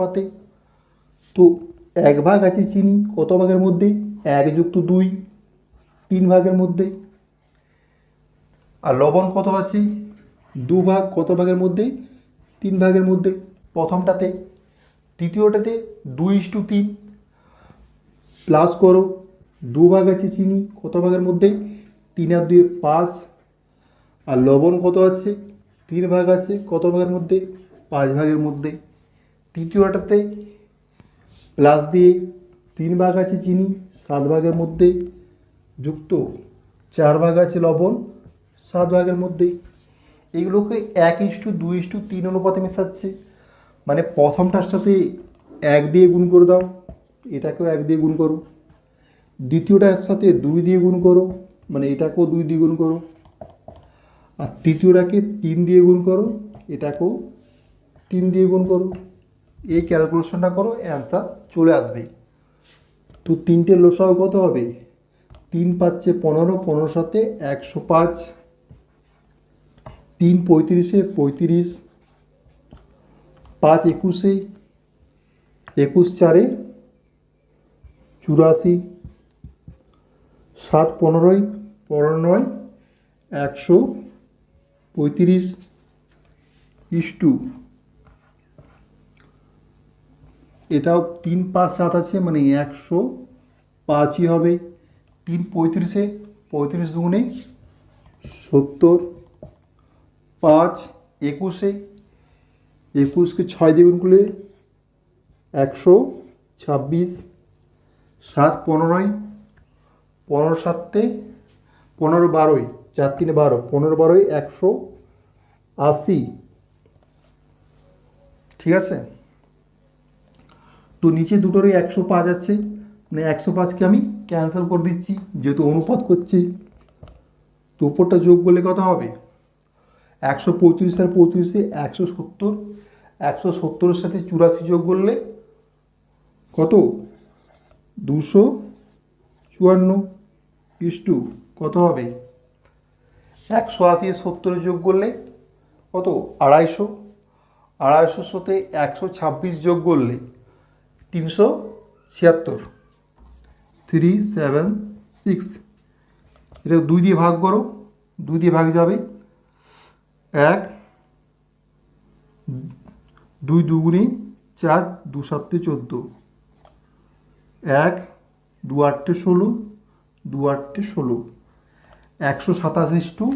পাতে। তো এক ভাগ আছে চিনি কত ভাগের মধ্যে? এক যুক্ত দুই, তিন ভাগের মধ্যে। আর লবণ কত আছে? দু ভাগ কত ভাগের মধ্যে? তিন ভাগের মধ্যে প্রথমটাতে। তৃতীয়টাতে দুই ইস টু তিন। প্লাস করো, দু ভাগ আছে চিনি কত ভাগের মধ্যে? তিন আর দুই পাঁচ। আর লবণ কত আছে? তিন ভাগ আছে কত ভাগের মধ্যে? পাঁচ ভাগের মধ্যে। তৃতীয়টাতে প্লাস দিয়ে তিন ভাগ আছে চিনি, সাত ভাগের মধ্যে যুক্ত, চার ভাগ আছে লবণ, সাত ভাগের মধ্যে। এগুলোকে এক ইস্টু দুই ইস্টু তিন অনুপাতে মেশাচ্ছে। মানে প্রথমটার সাথে এক দিয়ে গুণ করে দাও, এটাকেও এক দিয়ে গুণ করো। দ্বিতীয়টার সাথে দুই দিয়ে গুণ করো মানে এটাকেও দুই দিয়ে গুণ করো। আর তৃতীয়টাকে তিন দিয়ে গুণ করো, এটাকেও তিন দিয়ে গুণ করো। এই ক্যালকুলেশনটা করো অ্যান্সার চলে আসবে। তো তিনটে লোসাও কত হবে? তিন পাচ্ছে পনেরো পনেরো সাথে একশো পাঁচ। তিন পঁয়ত্রিশে পঁয়ত্রিশ। পাঁচ একুশে একুশ চারে চুরাশি। সাত পনেরোই পনেরো নয় একশো পঁয়ত্রিশ। ইস্টু এটাও তিন পাঁচ সাত আছে মানে একশো পাঁচই হবে। তিন পঁয়ত্রিশে, পঁয়ত্রিশ দুগুণে সত্তর। পাঁচ একুশে, একুশকে ছয় দ্বিগুণ করলে একশো ছাব্বিশ। সাত পনেরোই পনেরো সাতে, পনেরো বারোই চার তিনে বারো, পনেরো বারোই একশো আশি। ঠিক আছে? তো নিচে দুটোরই একশো পাঁচ আছে। মানে একশো পাঁচকে আমি ক্যান্সেল করে দিচ্ছি, যেহেতু অনুপাত করছি। তো উপরটা যোগ করলে কত হবে? একশো পঁয়ত্রিশ আর পঁয়ত্রিশে একশো সত্তর। একশো সত্তরের সাথে চুরাশি যোগ করলে কত? দুশো চুয়ান্ন ইস্টু কত হবে? একশো আশি সত্তরে যোগ করলে কত? আড়াইশো। আড়াইশোর সাথে একশো ছাব্বিশ যোগ করলে তিনশো ছিয়াত্তর। থ্রি সেভেন সিক্স এটা দুই দিয়ে ভাগ করো, দুই দিয়ে ভাগ যাবে। এক, দুই দুগুণে চার, দু সাতে চোদ্দ। এক, দু আটটে ষোলো, দু আটটে ষোলো। একশো সাতাশ ইস্টু